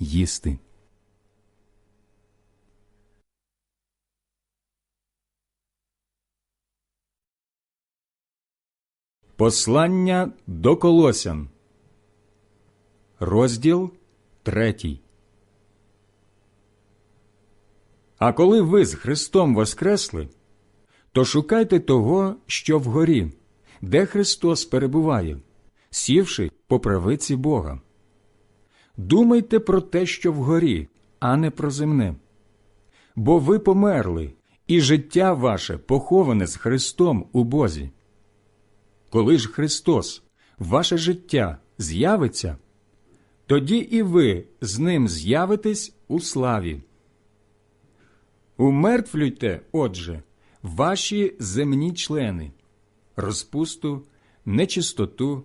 їсти. Послання до Колосян, розділ третій. А коли ви з Христом воскресли, то шукайте того, що вгорі, де Христос перебуває, сівши по правиці Бога. Думайте про те, що вгорі, а не про земне. Бо ви померли, і життя ваше поховане з Христом у Бозі. Коли ж Христос, ваше життя, з'явиться, тоді і ви з ним з'явитесь у славі. Умертвлюйте, отже, ваші земні члени, розпусту, нечистоту,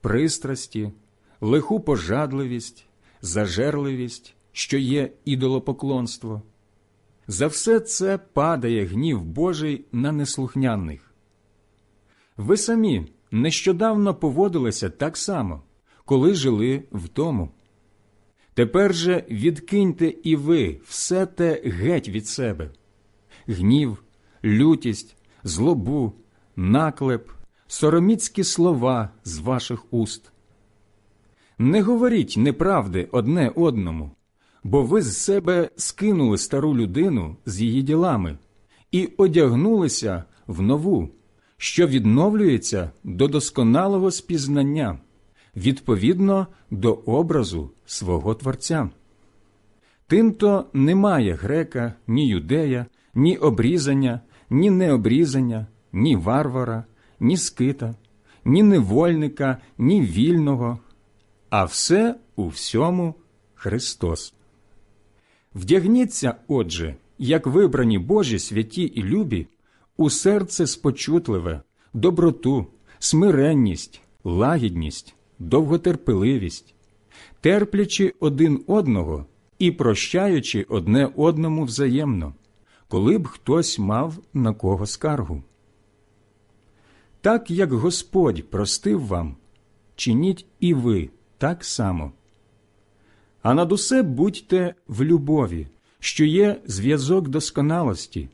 пристрасті, лиху пожадливість, зажерливість, що є ідолопоклонство. За все це падає гнів Божий на неслухняних. Ви самі нещодавно поводилися так само, коли жили в тому. Тепер же відкиньте і ви все те геть від себе гнів, лютість, злобу, наклеп, сороміцькі слова з ваших уст. Не говоріть неправди одне одному, бо ви з себе скинули стару людину з її ділами і одягнулися в нову, що відновлюється до досконалого спізнання відповідно до образу свого Творця. Тимто немає грека, ні юдея, ні обрізання, ні необрізання, ні варвара, ні скита, ні невольника, ні вільного, а все у всьому Христос. Вдягніться, отже, як вибрані Божі святі і любі, у серце спочутливе, доброту, смиренність, лагідність, довготерпеливість, терплячи один одного і прощаючи одне одному взаємно, коли б хтось мав на кого скаргу. Так як Господь простив вам, чиніть і ви так само. А над усе будьте в любові, що є зв'язок досконалості,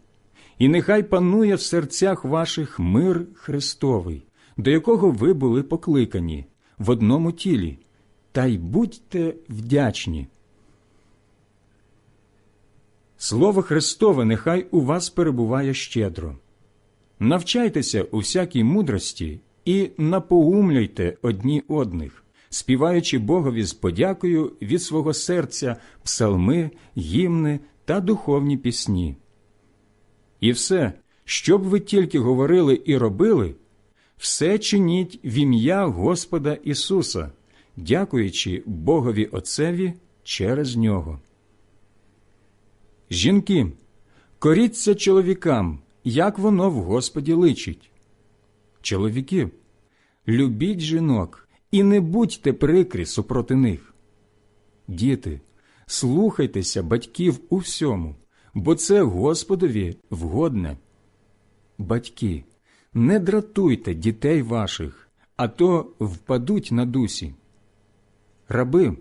І нехай панує в серцях ваших мир Христовий, до якого ви були покликані в одному тілі, та й будьте вдячні. Слово Христове нехай у вас перебуває щедро. Навчайтеся у всякій мудрості і напоумляйте одні одних, співаючи Богові з подякою від свого серця псалми, гімни та духовні пісні. І все, що б ви тільки говорили і робили, все чиніть в ім'я Господа Ісуса, дякуючи Богові Отцеві через нього. Жінки, коріться чоловікам, як воно в Господі личить. Чоловіки, любіть жінок і не будьте прикрі супроти них. Діти, слухайтеся батьків у всьому, бо це Господові вгодне. Батьки, не дратуйте дітей ваших, а то впадуть на дусі. Раби,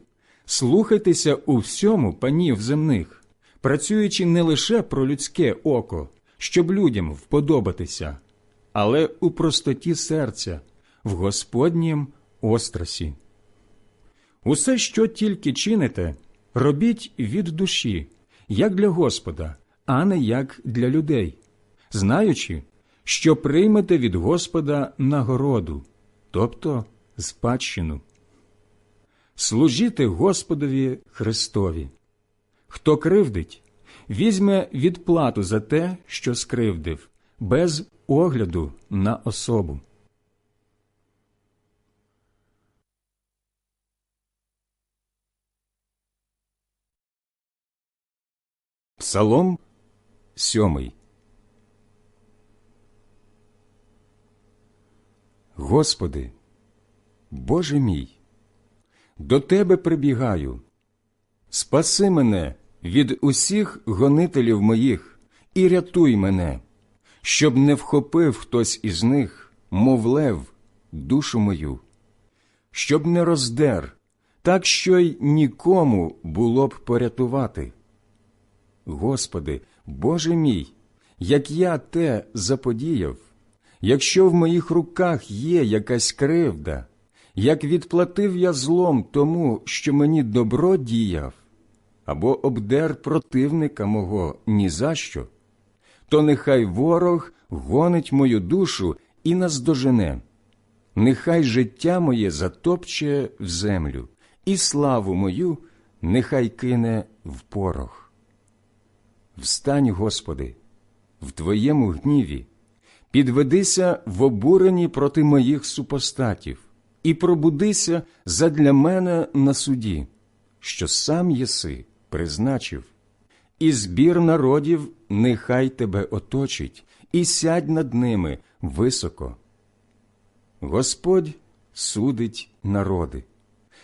слухайтеся у всьому панів земних, працюючи не лише про людське око, щоб людям вподобатися, але у простоті серця, в Господнім острасі. Усе, що тільки чините, робіть від душі, як для Господа, а не як для людей, знаючи, що приймете від Господа нагороду, тобто спадщину. Служіте Господові Христові. Хто кривдить, візьме відплату за те, що скривдив, без огляду на особу. Псалом сьомий. Господи, Боже мій, до Тебе прибігаю. Спаси мене від усіх гонителів моїх і рятуй мене, щоб не вхопив хтось із них, мов лев, душу мою, щоб не роздер, так що й нікому було б порятувати. Господи, Боже мій, як я те заподіяв, якщо в моїх руках є якась кривда, як відплатив я злом тому, що мені добро діяв, або обдер противника мого ні за що, то нехай ворог гонить мою душу і наздожене, нехай життя моє затопче в землю, і славу мою нехай кине в порох. Встань, Господи, в Твоєму гніві, підведися в обуренні проти моїх супостатів, і пробудися задля мене на суді, що сам єси призначив, і збір народів нехай тебе оточить, і сядь над ними високо. Господь судить народи.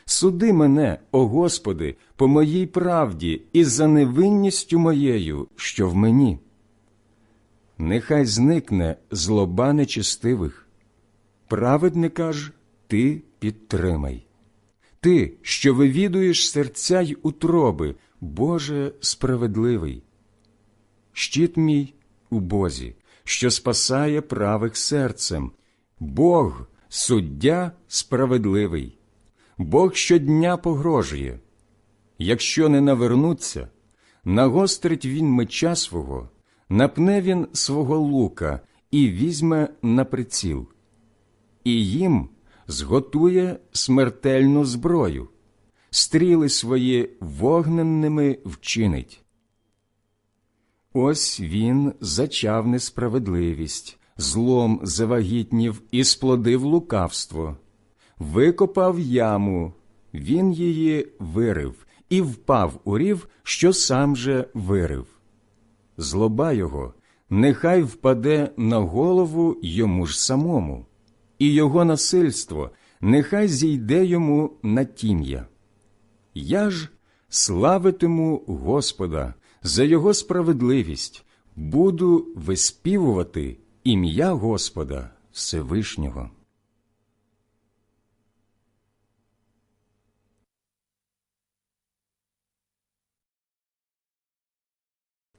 Суди мене, о Господи, по моїй правді і за невинністю моєю, що в мені. Нехай зникне злоба нечистивих. Праведника ж ти підтримай. Ти, що вивідуєш серця й утроби, Боже справедливий. Щит мій у Бозі, що спасає правих серцем, Бог, суддя справедливий. Бог щодня погрожує. Якщо не навернуться, нагострить він меча свого, напне він свого лука і візьме на приціл, і їм зготує смертельну зброю, стріли свої вогненними вчинить. Ось він зачав несправедливість, злом завагітнів і сплодив лукавство викопав яму, він її вирив і впав у рів, що сам же вирив. Злоба його нехай впаде на голову йому ж самому, і його насильство нехай зійде йому на тім'я. Я ж славитиму Господа за його справедливість, буду виспівувати ім'я Господа Всевишнього.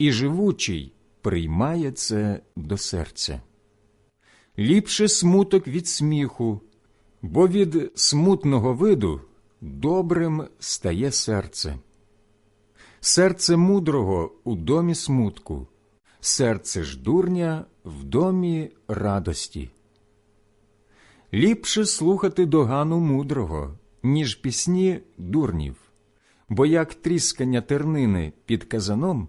і живучий приймає це до серця. Ліпше смуток від сміху, бо від смутного виду добрим стає серце. Серце мудрого у домі смутку, серце ж дурня в домі радості. Ліпше слухати догану мудрого, ніж пісні дурнів, бо як тріскання тернини під казаном,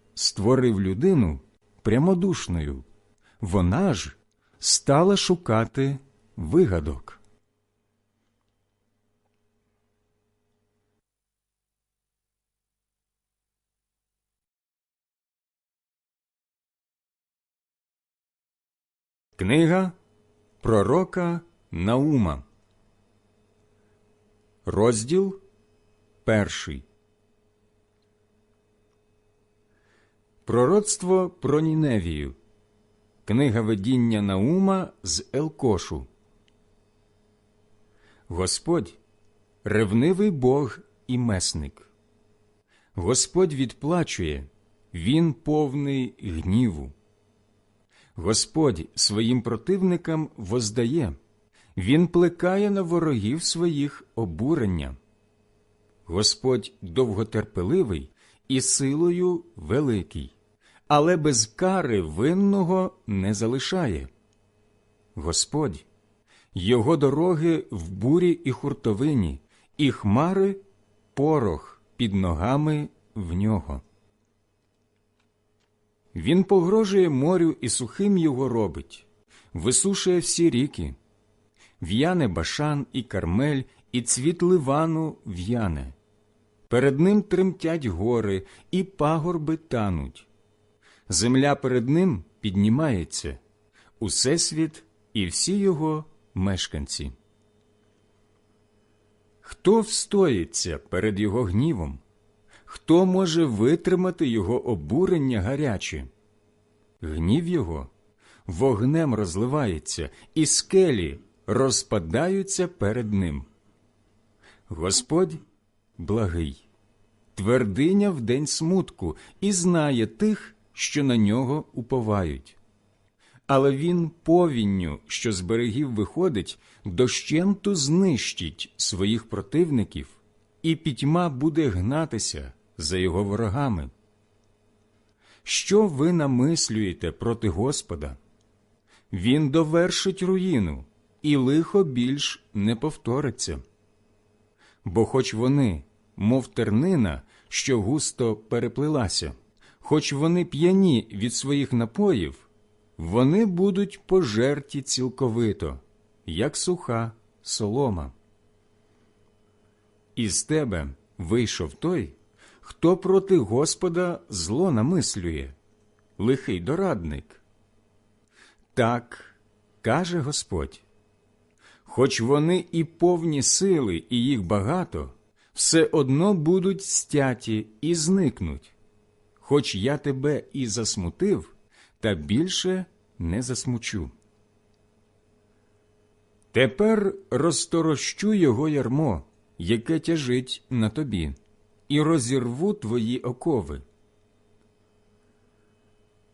створив людину прямодушною, вона ж стала шукати вигадок. Книга Пророка Наума, розділ перший. Пророцтво про Ніневію. Книга видіння Наума з Елкошу. Господь ревнивий Бог і месник. Господь відплачує, Він повний гніву. Господь своїм противникам воздає, Він плекає на ворогів своїх обурення. Господь довготерпеливий і силою великий, але без кари винного не залишає. Господь, його дороги в бурі і хуртовині, і хмари порох під ногами в нього. Він погрожує морю і сухим його робить, висушує всі ріки, в'яне башан і кармель, і цвіт ливану в'яне. Перед ним тремтять гори, і пагорби тануть. Земля перед ним піднімається, усесвіт і всі його мешканці. Хто встоїться перед його гнівом? Хто може витримати його обурення гаряче? Гнів його вогнем розливається, і скелі розпадаються перед ним. Господь благий, твердиня в день смутку, і знає тих, що на нього уповають. Але він повінню, що з берегів виходить, дощенту знищить своїх противників, і пітьма буде гнатися за його ворогами. Що ви намислюєте проти Господа? Він довершить руїну, і лихо більш не повториться. Бо хоч вони, мов тернина, що густо переплилася, хоч вони п'яні від своїх напоїв, вони будуть пожерті цілковито, як суха солома. Із тебе вийшов той, хто проти Господа зло намислює, лихий дорадник. Так каже Господь. Хоч вони і повні сили, і їх багато, все одно будуть стяті і зникнуть. Хоч я тебе і засмутив, та більше не засмучу. Тепер розторощу його ярмо, яке тяжить на тобі, і розірву твої окови.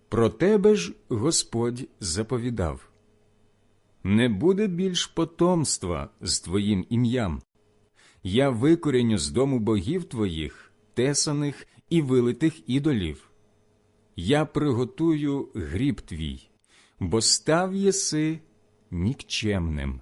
Про тебе ж Господь заповідав не буде більш потомства з твоїм ім'ям. Я викоріню з дому богів твоїх, тесаних і вилитих ідолів. Я приготую гріб твій, бо став єси нікчемним.